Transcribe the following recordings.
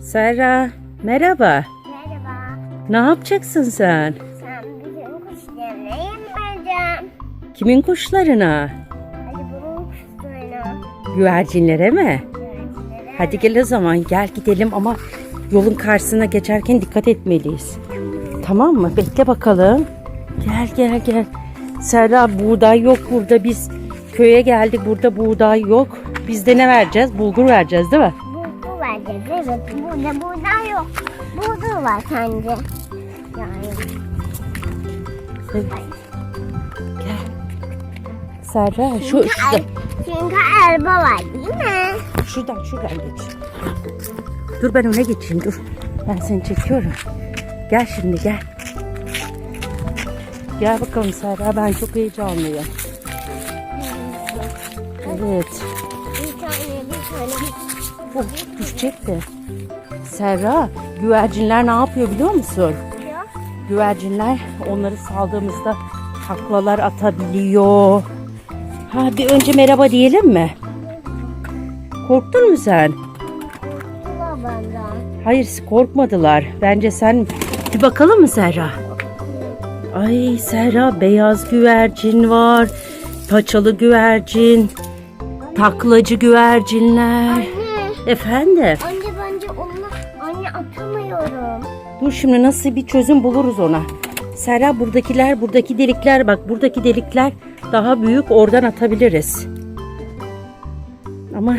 Serra, merhaba. Merhaba. Ne yapacaksın sen? Sen bizim kuşlarına yem vereceğim. Kimin kuşlarına? Hadi bunun kuşlarına. Güvercinlere mi? Güvercinlere. Hadi gel o zaman gel gidelim ama yolun karşısına geçerken dikkat etmeliyiz. Tamam mı? Bekle bakalım. Gel gel gel. Serra buğday yok burada biz köye geldik burada buğday yok. Biz de ne vereceğiz? Bulgur vereceğiz değil mi? Vereceğiz evet. Burada buradan yok. Bulgur var sence. Yani. Evet. Gel. Serra şu Çünkü, şurada, el, çünkü elba var değil mi? şuradan şuradan geç. Dur ben öne geçeyim dur. Ben seni çekiyorum. Gel şimdi gel. Gel bakalım Serra ben çok heyecanlıyım. Evet. Bir tane bir tane. Oh, düşecekti. Serra güvercinler ne yapıyor biliyor musun? Yok. Güvercinler onları saldığımızda taklalar atabiliyor. Ha bir önce merhaba diyelim mi? Korktun mu sen? Hayır korkmadılar. Bence sen bir bakalım mı Serra? Ay Serra beyaz güvercin var. Paçalı güvercin. Taklacı güvercinler. Anne. Efendim? Anne bence onu anne atamıyorum. Dur şimdi nasıl bir çözüm buluruz ona. Serra buradakiler, buradaki delikler bak buradaki delikler daha büyük oradan atabiliriz. Ama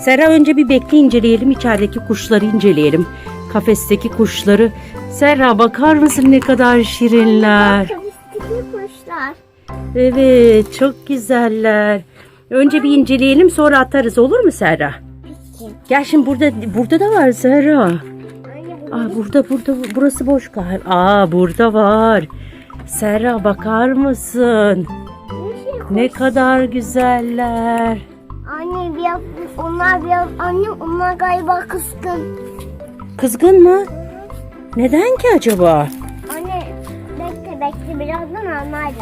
Serra önce bir bekle inceleyelim içerideki kuşları inceleyelim. Kafesteki kuşları. Serra bakar mısın ne kadar şirinler. Kafesteki kuşlar. Evet çok güzeller. Önce bir inceleyelim sonra atarız olur mu Serra? Gel şimdi burada burada da var bu Aa, burada burada burası boş galiba. Aa burada var. Serra bakar mısın? ne kadar güzeller. Anne biraz onlar biraz anne onlar galiba kıskın. Kızgın mı? Neden ki acaba? Anne bekle bekle birazdan anlarlar.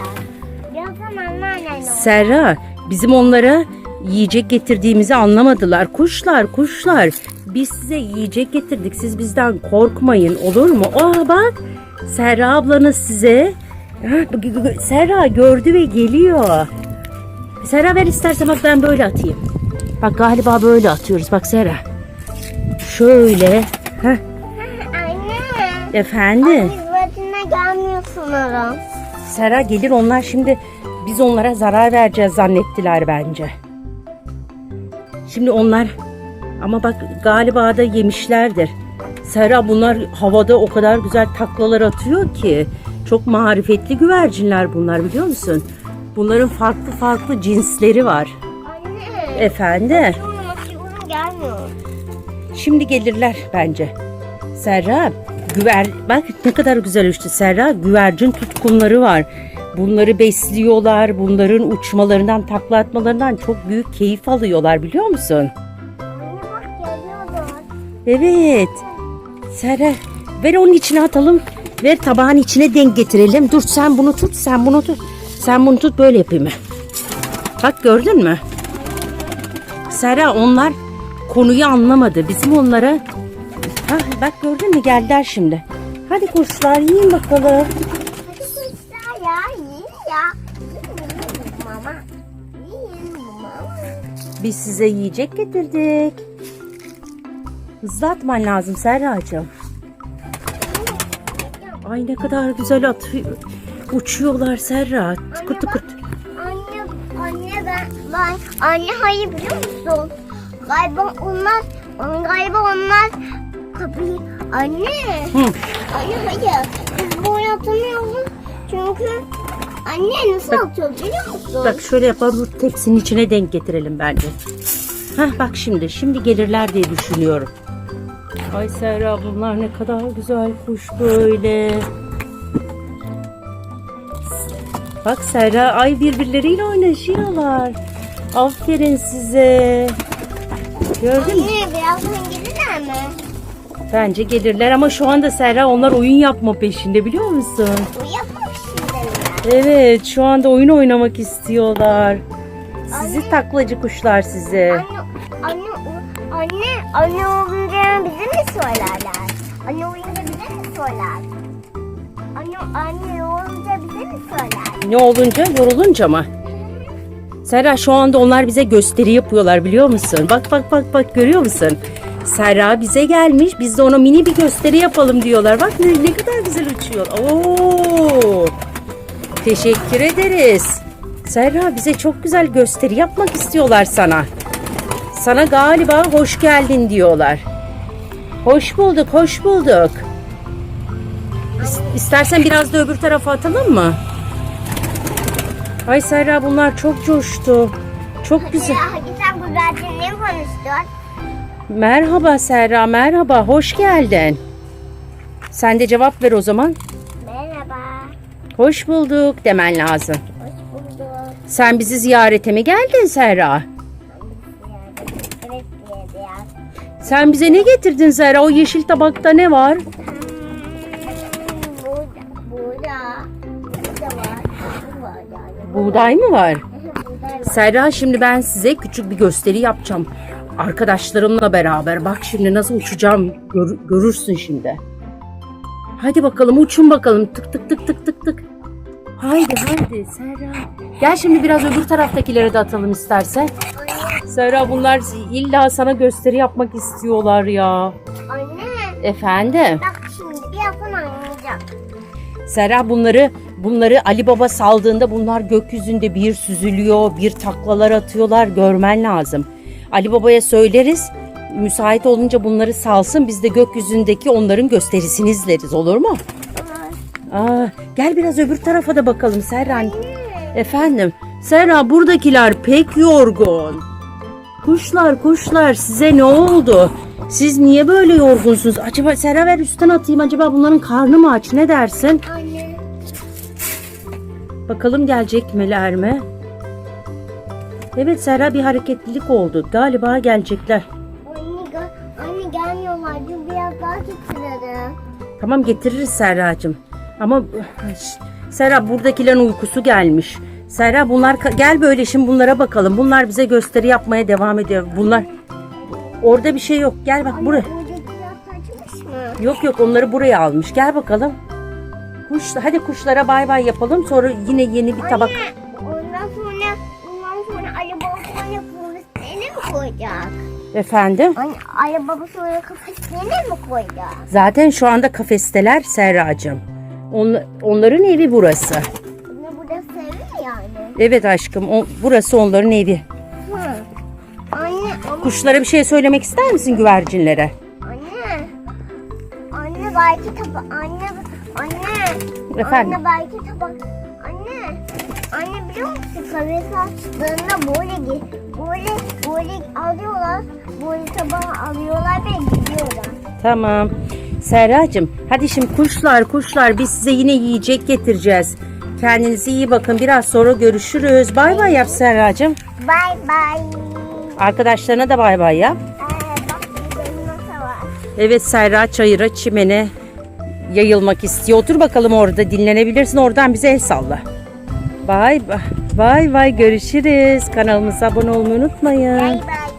Birazdan anlarlar. Serra bizim onlara yiyecek getirdiğimizi anlamadılar. Kuşlar kuşlar. Biz size yiyecek getirdik. Siz bizden korkmayın olur mu? Aa bak Serra ablanız size. Serra gördü ve geliyor. Serra ver istersen bak ben böyle atayım. Bak galiba böyle atıyoruz. Bak Serra. Şöyle. Heh, Anne. efendim. Sanırım. Serra gelir onlar şimdi biz onlara zarar vereceğiz zannettiler bence. Şimdi onlar ama bak galiba da yemişlerdir. Serra bunlar havada o kadar güzel taklalar atıyor ki. Çok marifetli güvercinler bunlar biliyor musun? Bunların farklı farklı cinsleri var. Anne. Efendi. Gelmiyor. Şimdi gelirler bence. Serra güver bak ne kadar güzel uçtu. Serra güvercin tutkunları var. Bunları besliyorlar. Bunların uçmalarından, takla atmalarından çok büyük keyif alıyorlar biliyor musun? Anne bak geliyorlar. Evet. Serra ver onun içine atalım. Ver tabağın içine denk getirelim. Dur sen bunu tut, sen bunu tut. Sen bunu tut böyle yapayım. Bak gördün mü? Serra onlar konuyu anlamadı. Bizim onlara... Ha, bak gördün mü geldiler şimdi. Hadi kuşlar yiyin bakalım. Biz size yiyecek getirdik. Hızlı atman lazım Serracığım. Ay ne kadar güzel atıyor. Uçuyorlar Serra. Tıkır tıkır. Anne, anne ben, ben, anne hayır biliyor musun? Galiba onlar, on- galiba onlar kapıyı, anne, Hı. anne hayır, biz bunu atamıyoruz çünkü anne nasıl atıyor biliyor musun? Bak şöyle yapalım. Tepsinin içine denk getirelim bence. Hah bak şimdi. Şimdi gelirler diye düşünüyorum. Ay Serra bunlar ne kadar güzel kuş böyle. Bak Serra ay birbirleriyle oynaşıyorlar. Aferin size. Gördün mü? Anne birazdan gelirler mi? Bence gelirler ama şu anda Serra onlar oyun yapma peşinde biliyor musun? Şimdi mi? Evet şu anda oyun oynamak istiyorlar. Sizi taklacı kuşlar sizi. Anne, anne, anne, anne olunca bize mi söylerler? Anne uyuyunca bize mi söyler? Anne, anne uyuyunca bize mi söyler? Ne olunca? Yorulunca mı? Serra şu anda onlar bize gösteri yapıyorlar biliyor musun? Bak bak bak bak görüyor musun? Serra bize gelmiş. Biz de ona mini bir gösteri yapalım diyorlar. Bak ne, ne kadar güzel uçuyor. Oo! Teşekkür ederiz. Serra bize çok güzel gösteri yapmak istiyorlar sana. Sana galiba hoş geldin diyorlar. Hoş bulduk, hoş bulduk. İs- İstersen biraz da öbür tarafa atalım mı? Ay Serra bunlar çok coştu. Çok güzel. Sen güzelce ne konuştun? Merhaba Serra, merhaba. Hoş geldin. Sen de cevap ver o zaman. Hoş bulduk demen lazım. Hoş bulduk. Sen bizi ziyarete mi geldin Serra? Sen bize ne getirdin Serra? O yeşil tabakta ne var? Buğday mı var. Serra şimdi ben size küçük bir gösteri yapacağım. Arkadaşlarımla beraber. Bak şimdi nasıl uçacağım gör- görürsün şimdi. Hadi bakalım uçun bakalım. Tık tık tık tık tık tık. Haydi haydi Serra. Gel şimdi biraz öbür taraftakilere de atalım istersen. Serra bunlar illa sana gösteri yapmak istiyorlar ya. Anne, Efendim? bak şimdi birazdan oynayacağım. Serra bunları bunları Ali Baba saldığında bunlar gökyüzünde bir süzülüyor, bir taklalar atıyorlar. Görmen lazım. Ali Baba'ya söyleriz. Müsait olunca bunları salsın. Biz de gökyüzündeki onların gösterisini izleriz. Olur mu? Aa, gel biraz öbür tarafa da bakalım Serra. Efendim. Serra buradakiler pek yorgun. Kuşlar kuşlar size ne oldu? Siz niye böyle yorgunsunuz? Acaba Serra ver üstten atayım. Acaba bunların karnı mı aç? Ne dersin? Anne, Bakalım gelecek miler mi? Evet Serra bir hareketlilik oldu. Galiba gelecekler. Tamam getiririz Serracığım. Ama Serra buradakilerin uykusu gelmiş. Serra bunlar gel böyle şimdi bunlara bakalım. Bunlar bize gösteri yapmaya devam ediyor. Bunlar orada bir şey yok. Gel bak buraya. Yok yok onları buraya almış. Gel bakalım. Kuş hadi kuşlara bay bay yapalım. Sonra yine yeni bir tabak. Ondan sonra, ondan sonra Ali Baba sonra kafeslerine mi koyacak? Efendim? Anne, Ali Baba sonra kafeslerine mi koyacak? Zaten şu anda kafesteler Serracığım. On, onların evi burası. Anne burada seviyor yani. Evet aşkım o, burası onların evi. Hı. Anne, ama- Kuşlara bir şey söylemek ister misin güvercinlere? anne. Anne belki tabak, anne, anne. Efendim? Anne belki tabak. Anne biliyor musun kafes açtığında böyle, böyle, böyle alıyorlar. Böyle tabağı alıyorlar ve gidiyorlar. Tamam. Serracığım hadi şimdi kuşlar kuşlar biz size yine yiyecek getireceğiz. Kendinize iyi bakın. Biraz sonra görüşürüz. Bay bay yap Serracığım. Bye bye. Arkadaşlarına da bay bay yap. Ee. Evet Serra çayıra çimene yayılmak istiyor. Otur bakalım orada dinlenebilirsin. Oradan bize el salla. Bay bay. Bay bay görüşürüz. Kanalımıza abone olmayı unutmayın. Bye bye.